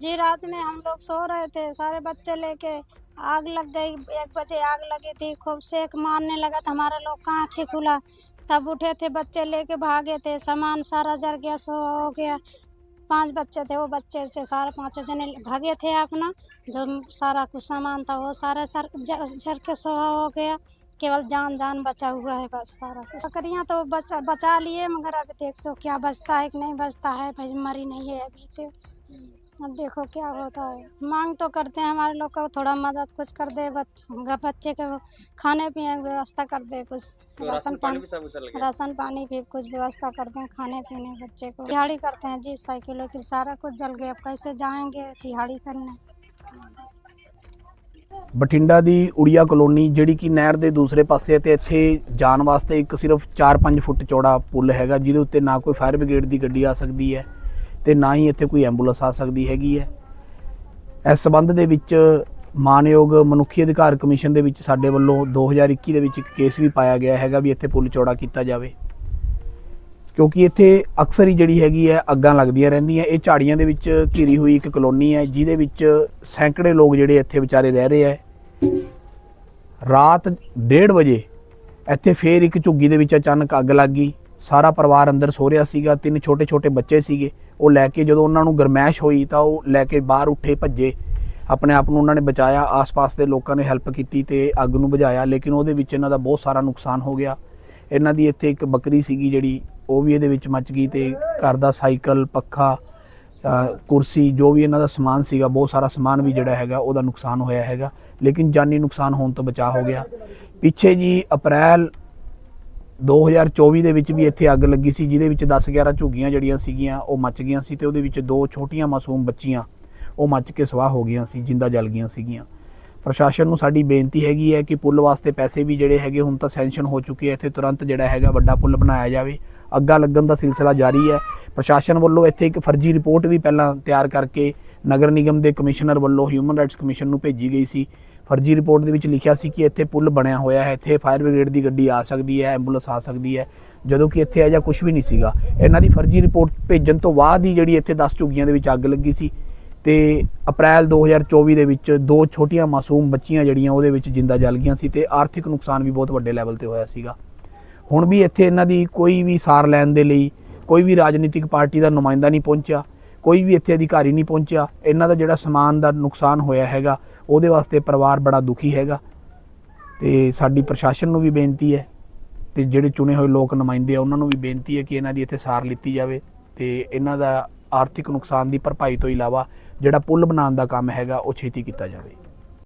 जी, रात में हम लोग सो रहे थे, सारे बच्चे लेके। आग लग गई, एक बजे आग लगी थी, खूब सेक मारने लगा था, हमारा लोग का आँखें खुला। तब उठे थे, बच्चे लेके भागे थे, सामान सारा जल गया, सो हो गया। पाँच बच्चे थे, वो बच्चे से सारे पाँचों जने भागे थे अपना, जो सारा कुछ सामान था, वो सारा सर झर के सो हो गया। केवल जान जान बचा हुआ है बस सारा कुछ। बकरियाँ तो बचा बचा लिए, मगर अभी देख तो क्या बचता है, कि नहीं बचता है, भाई मरी नहीं है अभी तो। अब देखो क्या होता है मांग तो करते हैं हमारे लोग को थोड़ा मदद कुछ कर दे बच्चे बच्चे के खाने पीने की व्यवस्था कर दे कुछ तो राशन पानी भी सब चल गया राशन पानी भी कुछ व्यवस्था करते हैं खाने पीने बच्चे को दिहाड़ी करते हैं जी साइकिल वाइकिल सारा कुछ जल गया अब कैसे जाएंगे दिहाड़ी करने ਬਠਿੰਡਾ ਦੀ ਉੜੀਆ ਕਲੋਨੀ ਜਿਹੜੀ ਕਿ ਨਹਿਰ ਦੇ ਦੂਸਰੇ ਪਾਸੇ ਹੈ ਤੇ ਇੱਥੇ ਜਾਣ ਵਾਸਤੇ ਇੱਕ ਸਿਰਫ 4-5 ਫੁੱਟ ਚੌੜਾ ਪੁਲ ਹੈਗਾ ਜਿਹਦੇ ਉੱਤੇ ਨਾ ਕੋਈ ਫਾਇਰ ਬ੍ਰਿਗੇਡ ਦੀ ਗੱਡੀ ਆ ਸਕਦੀ ਹੈ ਤੇ ਨਾ ਹੀ ਇੱਥੇ ਕੋਈ ਐਂਬੂਲੈਂਸ ਆ ਸਕਦੀ ਹੈਗੀ ਹੈ। ਇਸ ਸਬੰਧ ਦੇ ਵਿੱਚ ਮਾਨਯੋਗ ਮਨੁੱਖੀ ਅਧਿਕਾਰ ਕਮਿਸ਼ਨ ਦੇ ਵਿੱਚ ਸਾਡੇ ਵੱਲੋਂ 2021 ਦੇ ਵਿੱਚ ਇੱਕ ਕੇਸ ਵੀ ਪਾਇਆ ਗਿਆ ਹੈਗਾ ਵੀ ਇੱਥੇ ਪੁਲ ਚੌੜਾ ਕੀਤਾ ਜਾਵੇ। ਕਿਉਂਕਿ ਇੱਥੇ ਅਕਸਰ ਹੀ ਜਿਹੜੀ ਹੈਗੀ ਹੈ, ਅੱਗਾਂ ਲੱਗਦੀਆਂ ਰਹਿੰਦੀਆਂ। ਇਹ ਝਾੜੀਆਂ ਦੇ ਵਿੱਚ ਘਿਰੀ ਹੋਈ ਇੱਕ ਕਲੋਨੀ ਹੈ, ਜਿਹਦੇ ਵਿੱਚ ਸੈਂਕੜੇ ਲੋਕ ਜਿਹੜੇ ਇੱਥੇ ਵਿਚਾਰੇ ਰਹਿ ਰਹੇ ਹੈ। ਰਾਤ 1:30 ਵਜੇ ਇੱਥੇ ਫੇਰ ਇੱਕ ਝੁੱਗੀ ਦੇ ਵਿੱਚ ਅਚਾਨਕ ਅੱਗ ਲੱਗ ਗਈ। ਸਾਰਾ ਪਰਿਵਾਰ ਅੰਦਰ ਸੋ ਰਿਹਾ ਸੀਗਾ, ਤਿੰਨ ਛੋਟੇ ਛੋਟੇ ਬੱਚੇ ਸੀਗੇ। ਉਹ ਲੈ ਕੇ ਜਦੋਂ ਉਹਨਾਂ ਨੂੰ ਗਰਮੈਸ਼ ਹੋਈ ਤਾਂ ਉਹ ਲੈ ਕੇ ਬਾਹਰ ਉੱਠੇ, ਭੱਜੇ। ਆਪਣੇ ਆਪ ਨੂੰ ਉਹਨਾਂ ਨੇ ਬਚਾਇਆ, ਆਸ-ਪਾਸ ਦੇ ਲੋਕਾਂ ਨੇ ਹੈਲਪ ਕੀਤੀ ਤੇ ਅੱਗ ਨੂੰ ਬੁਝਾਇਆ, ਲੇਕਿਨ ਉਹਦੇ ਵਿੱਚ ਇਹਨਾਂ ਦਾ ਬਹੁਤ ਸਾਰਾ ਨੁਕਸਾਨ ਹੋ ਗਿਆ। ਇਹਨਾਂ ਦੀ ਇੱਥੇ ਇੱਕ ਬੱਕਰੀ ਸੀਗੀ ਜਿਹੜੀ, ਉਹ ਵੀ ਇਹਦੇ ਵਿੱਚ ਮੱਚ ਗਈ ਤੇ ਘਰ ਦਾ ਸਾਈਕਲ, ਪੱਖਾ ਕੁਰਸੀ, ਜੋ ਵੀ ਇਹਨਾਂ ਦਾ ਸਮਾਨ ਸੀਗਾ, ਬਹੁਤ ਸਾਰਾ ਸਮਾਨ ਵੀ ਜਿਹੜਾ ਹੈਗਾ, ਉਹਦਾ ਨੁਕਸਾਨ ਹੋਇਆ ਹੈਗਾ। ਲੇਕਿਨ ਜਾਨੀ ਨੁਕਸਾਨ ਹੋਣ ਤੋਂ ਬਚਾ ਹੋ ਗਿਆ। ਪਿੱਛੇ ਜੀ ਅਪ੍ਰੈਲ 2024 ਦੇ ਵਿੱਚ ਵੀ ਇੱਥੇ ਅੱਗ ਲੱਗੀ ਸੀ, ਜਿਹਦੇ ਵਿੱਚ 10-11 ਝੁੱਗੀਆਂ ਜਿਹੜੀਆਂ ਸੀਗੀਆਂ, ਉਹ ਮੱਚ ਗਈਆਂ ਸੀ ਤੇ ਉਹਦੇ ਵਿੱਚ ਦੋ ਛੋਟੀਆਂ ਮਾਸੂਮ ਬੱਚੀਆਂ, ਉਹ ਮੱਚ ਕੇ ਸਵਾਹ ਹੋ ਗਈਆਂ ਸੀ, ਜਿੰਦਾ ਜਲ ਗਈਆਂ ਸੀਗੀਆਂ। ਪ੍ਰਸ਼ਾਸਨ ਨੂੰ ਸਾਡੀ ਬੇਨਤੀ ਹੈਗੀ ਹੈ ਕਿ ਪੁੱਲ ਵਾਸਤੇ ਪੈਸੇ ਵੀ ਜਿਹੜੇ ਹੈਗੇ ਹੁਣ ਤਾਂ ਸੈਂਕਸ਼ਨ ਹੋ ਚੁੱਕੇ ਆ, ਇੱਥੇ ਤੁਰੰਤ ਜਿਹੜਾ ਹੈਗਾ ਵੱਡਾ ਪੁੱਲ ਬਣਾਇਆ ਜਾਵੇ। ਅੱਗਾ ਲੱਗਣ ਦਾ ਸਿਲਸਿਲਾ ਜਾਰੀ ਹੈ। ਪ੍ਰਸ਼ਾਸਨ ਵੱਲੋਂ ਇੱਥੇ ਇੱਕ ਫਰਜ਼ੀ ਰਿਪੋਰਟ ਵੀ ਪਹਿਲਾਂ ਤਿਆਰ ਕਰਕੇ ਨਗਰ ਨਿਗਮ ਦੇ ਕਮਿਸ਼ਨਰ ਵੱਲੋਂ ਹਿਊਮਨ ਰਾਈਟਸ ਕਮਿਸ਼ਨ ਨੂੰ ਭੇਜੀ ਗਈ ਸੀ। ਫਰਜ਼ੀ ਰਿਪੋਰਟ ਦੇ ਵਿੱਚ ਲਿਖਿਆ ਸੀ ਕਿ ਇੱਥੇ ਪੁਲ ਬਣਿਆ ਹੋਇਆ ਹੈ, ਇੱਥੇ ਫਾਇਰ ਬ੍ਰਿਗੇਡ ਦੀ ਗੱਡੀ ਆ ਸਕਦੀ ਹੈ ਐਂਬੂਲੈਂਸ ਆ ਸਕਦੀ ਹੈ, ਜਦੋਂ ਕਿ ਇੱਥੇ ਅਜਾ ਕੁਝ ਵੀ ਨਹੀਂ ਸੀਗਾ। ਇਹਨਾਂ ਦੀ ਫਰਜ਼ੀ ਰਿਪੋਰਟ ਭੇਜਣ ਤੋਂ ਬਾਅਦ ਹੀ ਜਿਹੜੀ ਇੱਥੇ 10 ਝੁੱਗੀਆਂ ਦੇ ਵਿੱਚ ਅੱਗ ਲੱਗੀ ਸੀ ਤੇ ਅਪ੍ਰੈਲ 2024 ਦੇ ਵਿੱਚ ਦੋ ਛੋਟੀਆਂ ਮਾਸੂਮ ਬੱਚੀਆਂ ਜਿਹੜੀਆਂ ਉਹਦੇ ਵਿੱਚ ਜਿੰਦਾ ਜਲ ਗਈਆਂ ਸੀ ਤੇ ਆਰਥਿਕ ਨੁਕਸਾਨ ਵੀ ਬਹੁਤ ਵੱਡੇ ਲੈਵਲ ਤੇ ਹੋਇਆ ਸੀਗਾ। ਹੁਣ ਵੀ ਇੱਥੇ ਇਹਨਾਂ ਦੀ ਕੋਈ ਵੀ ਸਾਰ ਲੈਣ ਦੇ ਲਈ ਕੋਈ ਵੀ ਰਾਜਨੀਤਿਕ ਪਾਰਟੀ ਦਾ ਨੁਮਾਇੰਦਾ ਨਹੀਂ ਪਹੁੰਚਿਆ, ਕੋਈ ਵੀ ਇੱਥੇ ਅਧਿਕਾਰੀ ਨਹੀਂ ਪਹੁੰਚਿਆ, ਇਹਨਾਂ ਦਾ ਜਿਹੜਾ ਸਮਾਨ ਦਾ ਨੁਕਸਾਨ ਹੋਇਆ ਹੈਗਾ ਉਹਦੇ ਵਾਸਤੇ ਪਰਿਵਾਰ ਬੜਾ ਦੁਖੀ ਹੈਗਾ ਤੇ ਸਾਡੀ ਪ੍ਰਸ਼ਾਸਨ ਨੂੰ ਵੀ ਬੇਨਤੀ ਹੈ ਤੇ ਜਿਹੜੇ ਚੁਣੇ ਹੋਏ ਲੋਕ ਨੁਮਾਇੰਦੇ ਆ, ਉਹਨਾਂ ਨੂੰ ਵੀ ਬੇਨਤੀ ਹੈ ਕਿ ਇਹਨਾਂ ਦੀ ਇੱਥੇ ਸਾਰ ਲਿੱਤੀ ਜਾਵੇ ਤੇ ਇਹਨਾਂ ਦਾ ਆਰਥਿਕ ਨੁਕਸਾਨ ਦੀ ਭਰਪਾਈ ਤੋਂ ਇਲਾਵਾ ਜਿਹੜਾ ਪੁਲ ਬਣਾਉਣ ਦਾ ਕੰਮ ਹੈਗਾ, ਉਹ ਛੇਤੀ ਕੀਤਾ ਜਾਵੇ।